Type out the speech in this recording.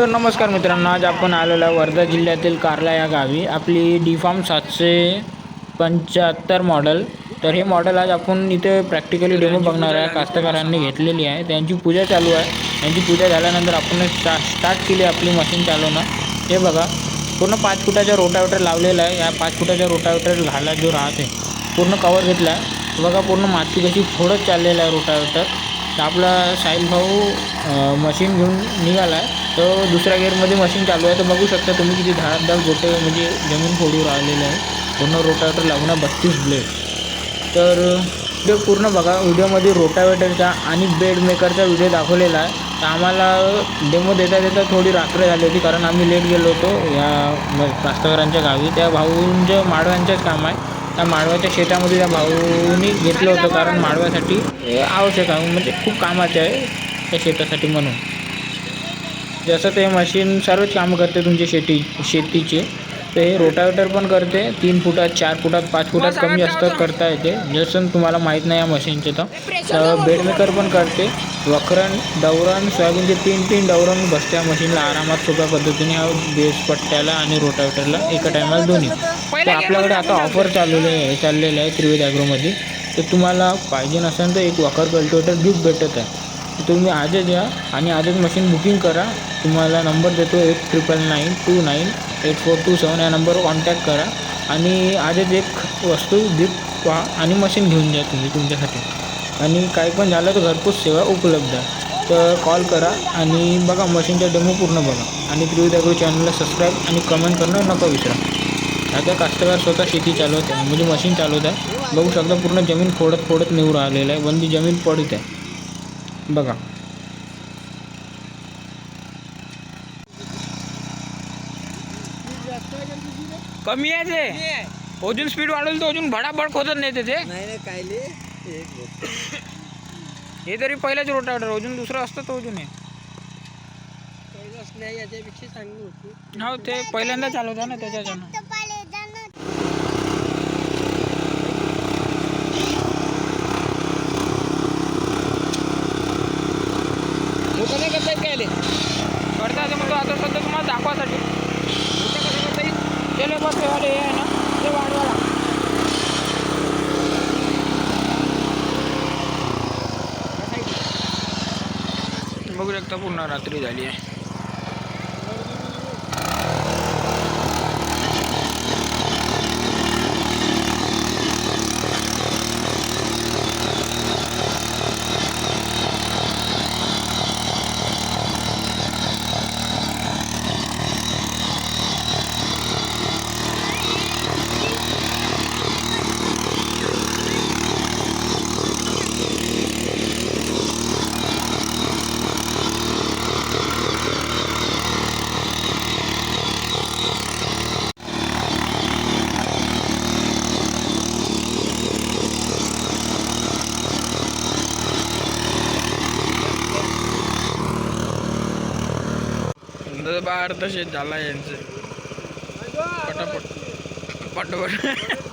तर नमस्कार मित्रांनो आज आपण आलेलो आहे वर्धा जिल्ह्यातील कारला या गावी. आपली डी फार्म सातशे पंच्याहत्तर मॉडेल तर हे मॉडेल आज आपण इथे प्रॅक्टिकली डेमो बघणार आहे. कास्तकारांनी घेतलेली आहे. त्यांची पूजा चालू आहे. त्यांची पूजा झाल्यानंतर आपण स्टा स्टार्ट केली आपली मशीन चालवणं. हे बघा पूर्ण पाच फुटाच्या रोटावेटर लावलेला आहे. या पाच फुटाच्या रोटावेटर घाला जो राहते पूर्ण कवर घेतला आहे. बघा पूर्ण माती कशी फोडत चाललेला आहे रोटावेटर तर आपला साहिल भाऊ मशीन घेऊन निघाला आहे तर दुसऱ्या गेअरमध्ये मशीन चालू आहे. तर बघू शकता तुम्ही किती धाडाधाड गोटे म्हणजे जमीन फोडू राहिलेलं आहे पूर्ण रोटावेटर लागणार बत्तीस ब्लेड तर ते पूर्ण बघा व्हिडिओमध्ये रोटावेटरचा आणि बेड मेकरचा व्हिडिओ दाखवलेला आहे. तर आम्हाला डेमो देता देता थोडी रात्र झाली होती कारण आम्ही लेट गेलो होतो या म- गावी. त्या भाऊंच्या माडव्यांचंच काम आहे. त्या माडव्याच्या शेतामध्ये त्या भाऊनी घेतलं होतं कारण माडव्यासाठी आवश्यक आहे. म्हणजे खूप कामाचे आहे त्या शेतासाठी म्हणून. जसं ते मशीन सर्वच कामं करते तुमच्या शेती शेतीचे. ते रोटावेटर पण करते. तीन फुटात चार फुटात पाच फुटात कमी जास्त करता येते. जसं तुम्हाला माहीत नाही या मशीनचे तर. तर बेड मेकर पण करते. वखरण डवरण सोयाबीनचे तीन तीन डवरण बसते या मशीनला. आरामात सोप्या पद्धतीने बेस पट्ट्याला आणि रोटावेटरला एका टायमाला दोन्ही. तर. आपल्याकडे आता ऑफर चाललेले आहे चाललेलं आहे त्रिवेद ॲग्रोमध्ये तर तुम्हाला पाहिजे नसेल तर एक वखर कल्टिवेटर गिफ्ट भेटत आहे. तर तुम्ही आजच या आणि आजच मशीन बुकिंग करा. तुम्हाला नंबर देतो eight triple nine two nine eight four two seven या नंबरवर कॉन्टॅक्ट करा. आणि आजच एक वस्तू गिफ्ट पहा आणि मशीन घेऊन जा तुम्ही तुमच्यासाठी. आणि काही पण झालं तर घरपोच सेवा उपलब्ध आहे. तर कॉल करा आणि बघा मशीनचा डेमो पूर्ण बघा. आणि त्रिविध चॅनलला सबस्क्राईब आणि कमेंट करणं नको विसरा. आता कास्तकार स्वतः शेती चालवत आहे. म्हणजे मशीन चालवत आहे. बघू शकता पूर्ण जमीन फोडत फोडत नेऊ राहिलेलं आहे. बंदी जमीन पडत आहे. बघा. कमी आहे ते? अजून स्पीड वाढवली तर अजून भडाभड खोदत नाही ते नाही. हे तरी पहिल्याच रोटावेटर अजून दुसरं असतं तो अजून हे पहिलंच हो ते पहिल्यांदा चालवता ना त्याच्याच्यानं. ते आहे ना ते वाढवा लागतं. बघू शकता पूर्ण रात्री झाली आहे बाहेर तसे झाला यांचं पटापट पटापट